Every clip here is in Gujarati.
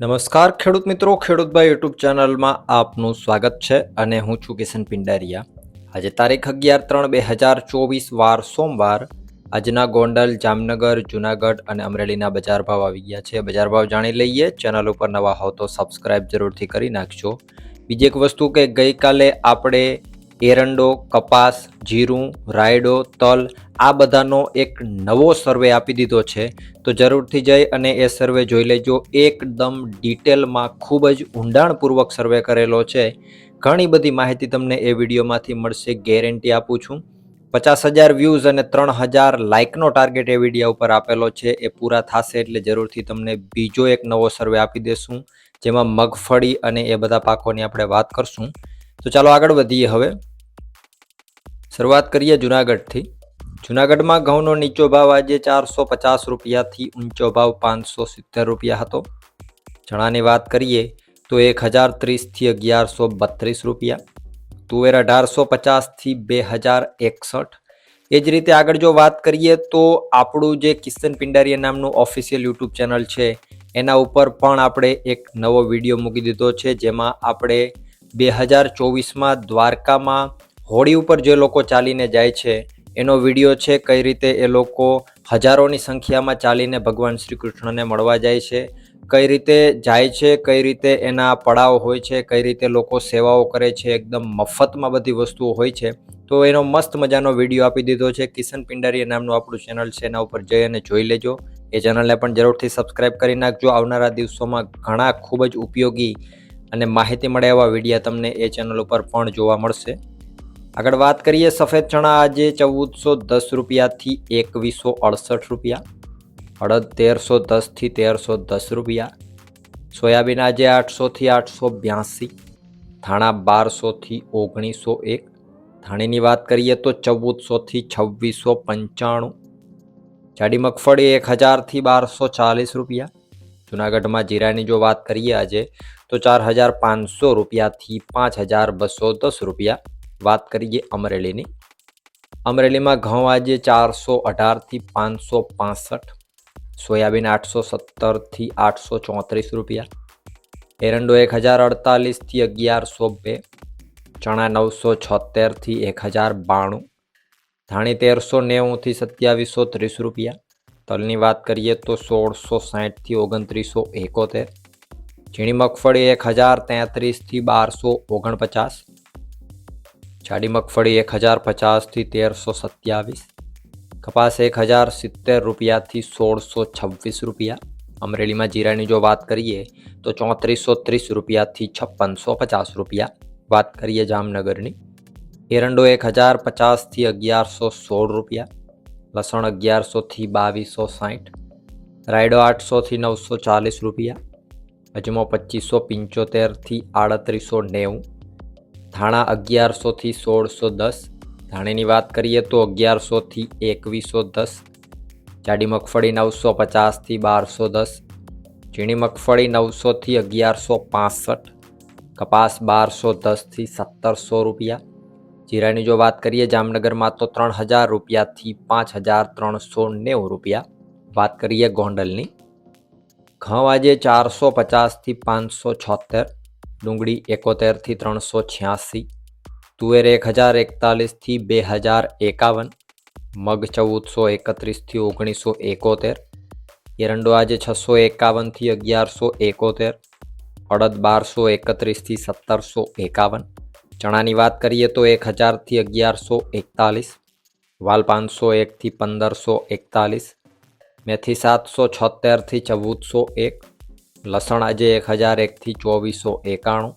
નમસ્કાર, ખેડૂત મિત્રો. ખેડૂતભાઈ યુટ્યુબ ચેનલમાં આપનું સ્વાગત છે અને હું છું કિશન પિંડારિયા. આજે તારીખ અગિયાર ત્રણ બે હજાર ચોવીસ, વાર સોમવાર. આજના ગોંડલ, જામનગર, જુનાગઢ અને અમરેલીના બજાર ભાવ આવી ગયા છે. બજાર ભાવ જાણી લઈએ. ચેનલ ઉપર નવા હો તો સબસ્ક્રાઇબ જરૂરથી કરી નાખજો. બીજી એક વસ્તુ કે ગઈકાલે આપણે એરંડો, કપાસ, જીરું, રાયડો, તલ આ બધાનો એક નવો સર્વે આપી દીધો છે. તો જરૂરથી જઈ અને એ સર્વે જોઈ લેજો. એકદમ ડિટેલમાં ખૂબ જ ઊંડાણપૂર્વક સર્વે કરેલો છે. ઘણી બધી માહિતી તમને એ વિડીયોમાંથી મળશે, ગેરંટી આપું છું. પચાસ હજાર વ્યૂઝ અને ત્રણ હજાર લાઇકનો ટાર્ગેટ એ વીડિયો ઉપર આપેલો છે. એ પૂરા થશે એટલે જરૂરથી તમને બીજો એક નવો સર્વે આપી દેશું, જેમાં મગફળી અને એ બધા પાકોની આપણે વાત કરશું. તો ચાલો આગળ વધીએ હવે. શરૂઆત કરીએ જુનાગઢથી. જુનાગઢમાં ઘઉંનો નીચો ભાવ આજે ચારસો પચાસ રૂપિયાથી ઊંચો ભાવ પાંચસો સિત્તેર રૂપિયા હતો. ચણાની વાત કરીએ તો એક હજાર ત્રીસથી અગિયારસો બત્રીસ રૂપિયા. તુવેર અઢારસો પચાસથી બે હજાર એકસઠ. એ જ રીતે આગળ જો વાત કરીએ તો આપણું જે કિશન પિંડારીયા નામનું ઓફિશિયલ યુટ્યુબ ચેનલ છે, એના ઉપર પણ આપણે એક નવો વીડિયો મૂકી દીધો છે, જેમાં આપણે બે હજાર ચોવીસમાં દ્વારકામાં હોળી ઉપર જે લોકો ચાલીને જાય છે, એનો વીડિયો છે કઈ રીતે એ લોકો હજારોની સંખ્યામાં ચાલીને ભગવાન શ્રી કૃષ્ણને મળવા જાય છે, કઈ રીતે જાય છે, કઈ રીતે એના પડાવ હોય છે, કઈ રીતે લોકો સેવાઓ કરે છે, એકદમ મફતમાં બધી વસ્તુઓ હોય છે. તો એનો મસ્ત મજાનો વીડિયો આપી દીધો છે. કિશન પિંડારીયા નામનું આપણું ચેનલ છે, એના ઉપર જઈ અને જોઈ લેજો. એ ચેનલને પણ જરૂરથી સબસ્ક્રાઈબ કરી નાખજો. આવનારા દિવસોમાં ઘણા ખૂબ જ ઉપયોગી અને માહિતી મળે એવા વિડીયા તમને એ ચેનલ ઉપર પણ જોવા મળશે. આગળ વાત કરીએ સફેદ ચણા આજે ચૌદસો દસ રૂપિયાથી એકવીસો અડસઠ રૂપિયા અડદ તેરસો દસથી તેરસો દસ રૂપિયા સોયાબીન આજે આઠસોથી આઠસો બ્યાસી ધાણા બારસોથી ઓગણીસો એક ધાણીની વાત કરીએ તો ચૌદસોથી છવ્વીસો પંચાણું જાડી મગફળી એક હજારથી બારસો ચાલીસ રૂપિયા જુનાગઢમાં જીરાની જો વાત કરીએ આજે તો ચાર હજાર પાંચસો રૂપિયાથી પાંચ હજાર બસો દસ રૂપિયા વાત કરીએ અમરેલીની અમરેલીમાં ઘઉં આજે ચારસો અઢારથી પાંચસો પાસઠ સોયાબીન આઠસો સત્તરથી આઠસો ચોત્રીસ રૂપિયા એરંડો એક હજાર અડતાલીસથી અગિયારસો બે ચણા નવસો છોતેરથી એક હજાર બાણું ધાણી તેરસો નેવુંથી સત્યાવીસો ત્રીસ રૂપિયા તલની વાત કરીએ તો સોળસો સાહીઠથી ઓગણત્રીસો એકોતેર ઝીણી મગફળી એક હજાર તેત્રીસથી બારસો ઓગણપચાસ જાડી મગફળી એક હજાર પચાસથી તેરસો સત્યાવીસ કપાસ એક હજાર સિત્તેર રૂપિયાથી સોળસો છવ્વીસ રૂપિયા અમરેલીમાં જીરાની જો વાત કરીએ તો ચોત્રીસો ત્રીસ રૂપિયાથી છપ્પનસો પચાસ રૂપિયા વાત કરીએ જામનગરની એરંડો એક હજાર પચાસથી અગિયારસો સોળ રૂપિયા લસણ અગિયારસોથી બાવીસો સાઠ રાયડો આઠસોથી નવસો ચાલીસ રૂપિયા અજમો પચીસો પંચોતેરથી આડત્રીસો નેવું ધાણા અગિયારસોથી સોળસો દસ ધાણીની વાત કરીએ તો અગિયારસોથી એકવીસો દસ જાડી મગફળી નવસો પચાસથી બારસો દસ ઝીણી મગફળી નવસોથી અગિયારસો પાસઠ કપાસ બારસો દસથી સત્તરસો રૂપિયા જીરાની જો વાત કરીએ જામનગરમાં તો ત્રણ હજાર રૂપિયાથી પાંચ હજાર ત્રણસો નેવું રૂપિયા વાત કરીએ ગોંડલની ઘઉં આજે ચારસો પચાસથી પાંચસો છોતેર ડુંગળી એકોતેરથી ત્રણસો છ્યાસી તુવેર એક હજાર એકતાલીસથી બે હજાર એકાવન મગ ચૌદસો એકત્રીસથી ઓગણીસો એકોતેર એરંડો આજે છસો એકાવનથી અગિયારસો એકોતેર અડદ બારસો એકત્રીસથી સત્તરસો એકાવન ચણાની વાત કરીએ તો એક હજારથી અગિયારસો એકતાલીસ વાલ પાંચસો એકથી પંદરસો એકતાલીસ મેથી સાતસો છોતેરથી ચૌદસો એક લસણ આજે એક હજાર એકથી ચોવીસો એકાણું.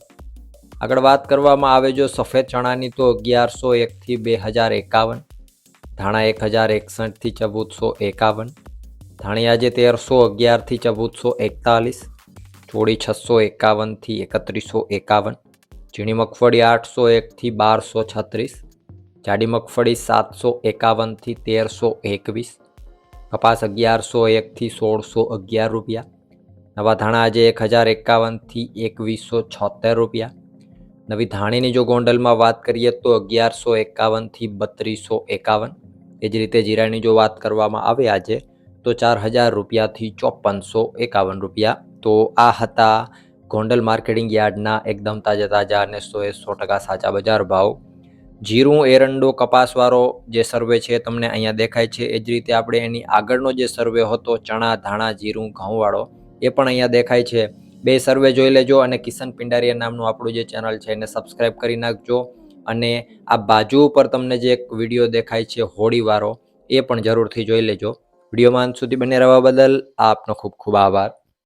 આગળ વાત કરવામાં આવે જો સફેદ ચણાની તો અગિયારસો એકથી બે હજાર એકાવન. ધાણા એક હજાર એકસઠથી ચૌદસો એકાવન. ધાણી આજે તેરસો અગિયારથી ચૌદસો એકતાલીસ. ચોળી છસો એકાવનથી એકત્રીસો એકાવન. ઝીણી મગફળી આઠસો એકથી બારસો છત્રીસ. જાડી મગફળી સાતસો એકાવનથી તેરસો એકવીસ. કપાસ અગિયારસો એકથી સોળસો અગિયાર રૂપિયા. નવા ધાણા આજે એક હજાર એકાવનથી એકવીસો છોતેર રૂપિયા. નવી ધાણીની જો ગોંડલમાં વાત કરીએ તો અગિયારસો એકાવનથી બત્રીસો એકાવન. એ જ રીતે જીરાની જો વાત કરવામાં આવે આજે, તો ચાર હજાર રૂપિયાથી ચોપનસો એકાવન રૂપિયા. તો આ હતા ગોંડલ માર્કેટિંગ યાર્ડના એકદમ તાજા તાજા અને સો એ સો ટકા સાચા બજાર ભાવ. જીરું, એરંડો, કપાસવાળો જે સર્વે છે તમને અહીંયા દેખાય છે. એ જ રીતે આપણે એની આગળનો જે સર્વે હતો, ચણા, ધાણા, જીરું, ઘઉંવાળો એ પણ અહીંયા દેખાય છે. બે સર્વે જોઈ લેજો અને કિશન પિંડારિયા નામનું આપણું જે ચેનલ છે એને સબસ્ક્રાઇબ કરી નાખજો. અને આ બાજુ ઉપર તમને જે એક વીડિયો દેખાય છે હોળીવાળો એ પણ જરૂરથી જોઈ લેજો. વિડીયોમાં અંત સુધી બને રહેવા બદલ આપનો ખૂબ ખૂબ આભાર.